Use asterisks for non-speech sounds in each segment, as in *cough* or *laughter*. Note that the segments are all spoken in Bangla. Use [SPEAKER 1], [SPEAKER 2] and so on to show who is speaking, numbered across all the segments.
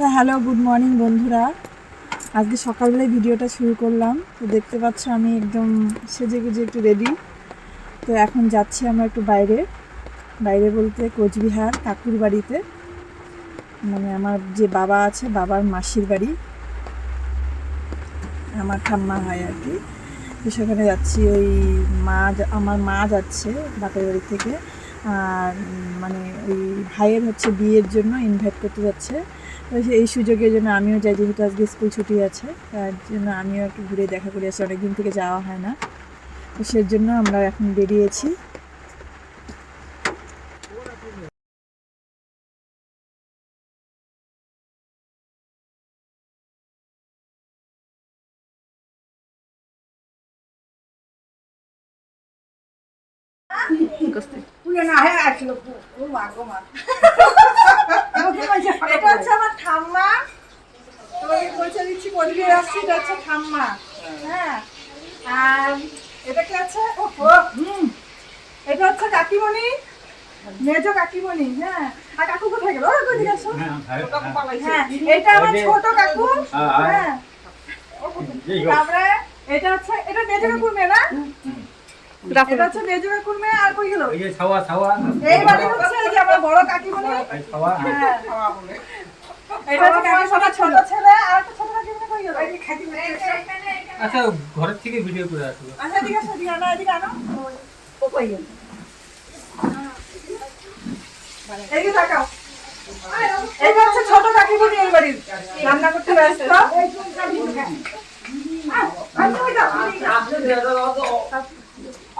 [SPEAKER 1] তো হ্যালো গুড মর্নিং বন্ধুরা। আজকে সকালবেলায় ভিডিওটা শুরু করলাম। তো দেখতে পাচ্ছ আমি একদম সেজে গুজে একটু রেডি তো এখন যাচ্ছি আমরা একটু বাইরে। বাইরে বলতে কোচবিহার কাকুর বাড়িতে মানে আমার যে বাবা আছে, বাবার মাসির বাড়ি। আমার ঠাম্মা হয় আর কি। তো সেখানে যাচ্ছি, ওই মা আমার মা যাচ্ছে বাপের বাড়ি থেকে। মানে ওই ভাইয়ের হচ্ছে বিয়ের জন্য ইনভাইট করতে যাচ্ছে। এই সুযোগের জন্য আমিও যাই, যেহেতু আজকে স্কুল ছুটি আছে, তার জন্য আমিও একটু ঘুরে দেখা করে আসি, অনেকদিন থেকে যাওয়া হয় না। তো সেই জন্য আমরা এখন বেরিয়েছি। এটা হচ্ছে আমার ঠাম্মা। তোমাকে পরিচয় দিচ্ছি কোচবিহার আসছি এটা হচ্ছে ঠাম্মা। হ্যাঁ। আর এটা কি আছে? ও হুম। এটা হচ্ছে কাকিমণি। মেজো কাকিমণি হ্যাঁ। আর কাকু কোথায় গেল? ওরা কোথায় গেছো? হ্যাঁ এটা আমার ছোট কাকু। হ্যাঁ। তারপরে এটা হচ্ছে এটা মেজো কাকুর মেয়ে না? এটা হচ্ছে মেজো কাকুর মেয়ে আর কই গেল
[SPEAKER 2] এই ছাওয়া ছাওয়া।
[SPEAKER 1] এই বাড়ি হচ্ছে এই যে আমার বড়
[SPEAKER 2] ছাওয়া
[SPEAKER 1] হ্যাঁ। এটা হচ্ছে ছোট ছেলে আর একটা ছোট কাকিমণি কই গেল?
[SPEAKER 2] আচ্ছা ঘরের থেকে ভিডিও করে আসলো।
[SPEAKER 1] আচ্ছা এদিকে আসো এদিকে আনো এদিকে আনো। ও কই গেল? এদিকে তাকাও। এটা হচ্ছে ছোট কাকিমণি এই বাড়ির। রান্না করতে ব্যস্ত।
[SPEAKER 2] আর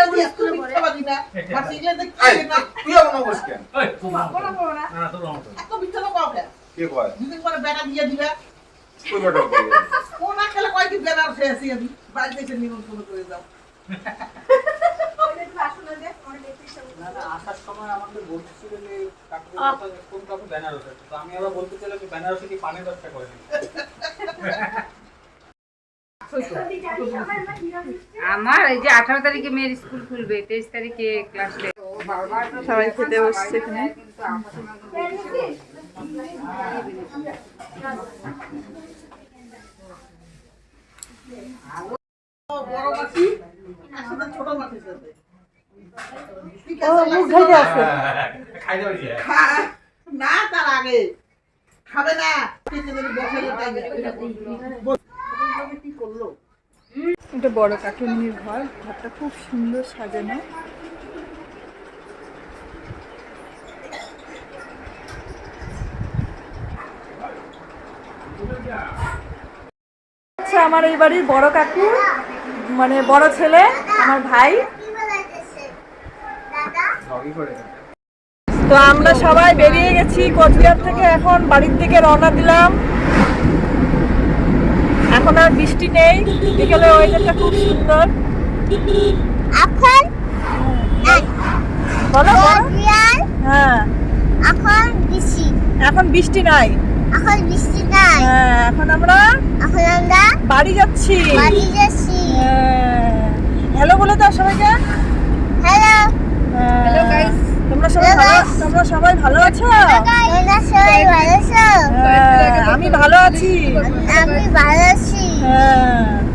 [SPEAKER 3] আছে
[SPEAKER 2] না।
[SPEAKER 3] না তুই বস কেন? কে কয়?
[SPEAKER 4] বেটা দিয়ে দিবে।
[SPEAKER 3] কই বেটা
[SPEAKER 4] আমি নিমন্ত্রণ করে
[SPEAKER 2] আসার সময় আমাদের বলছিল যে কাকু কথা কোন কাকু বেনারসে তো আমি আবার বলতে চাইলাম বেনারসে কি পানের ব্যবসা করেন? *laughs*
[SPEAKER 5] আমার এই যে আঠারো তারিখে মেয়ের স্কুল খুলবে তেইশ তারিখে ক্লাস
[SPEAKER 1] সবাই খেতে বসছে এখানে।
[SPEAKER 4] না তার আগে। খাবে না। বসে তাই
[SPEAKER 1] এটা বড় কাকিমণির ঘর, ঘরটা খুব সুন্দর সাজানো। আচ্ছা আমার এই বাড়ির বড় কাকু মানে বড় ছেলে, আমার ভাই। তো আমরা সবাই বেরিয়ে গেছি কোচবিহার থেকে, এখন বাড়ির দিকে রওনা দিলাম। এখন আর বৃষ্টি নেই বিকেলে ওয়েদারটা খুব সুন্দর।
[SPEAKER 6] এখন?
[SPEAKER 1] বলো বলো। হ্যাঁ।
[SPEAKER 6] এখন বৃষ্টি।
[SPEAKER 1] এখন বৃষ্টি নাই।
[SPEAKER 6] এখন বৃষ্টি নাই।
[SPEAKER 1] হ্যাঁ এখন আমরা
[SPEAKER 6] এখন আমরা
[SPEAKER 1] বাড়ি যাচ্ছি।
[SPEAKER 6] বাড়ি যাচ্ছি।
[SPEAKER 1] হ্যালো বলে দাও সবাইকে।
[SPEAKER 6] হ্যালো
[SPEAKER 1] হ্যালো গাইস তোমরা সবাই ভালো তোমরা সবাই ভালো আছো?
[SPEAKER 6] হ্যাঁ।
[SPEAKER 1] হ্যাঁ, আমি ভালো আছি।
[SPEAKER 6] আমি ভালো আছি। হ্যাঁ।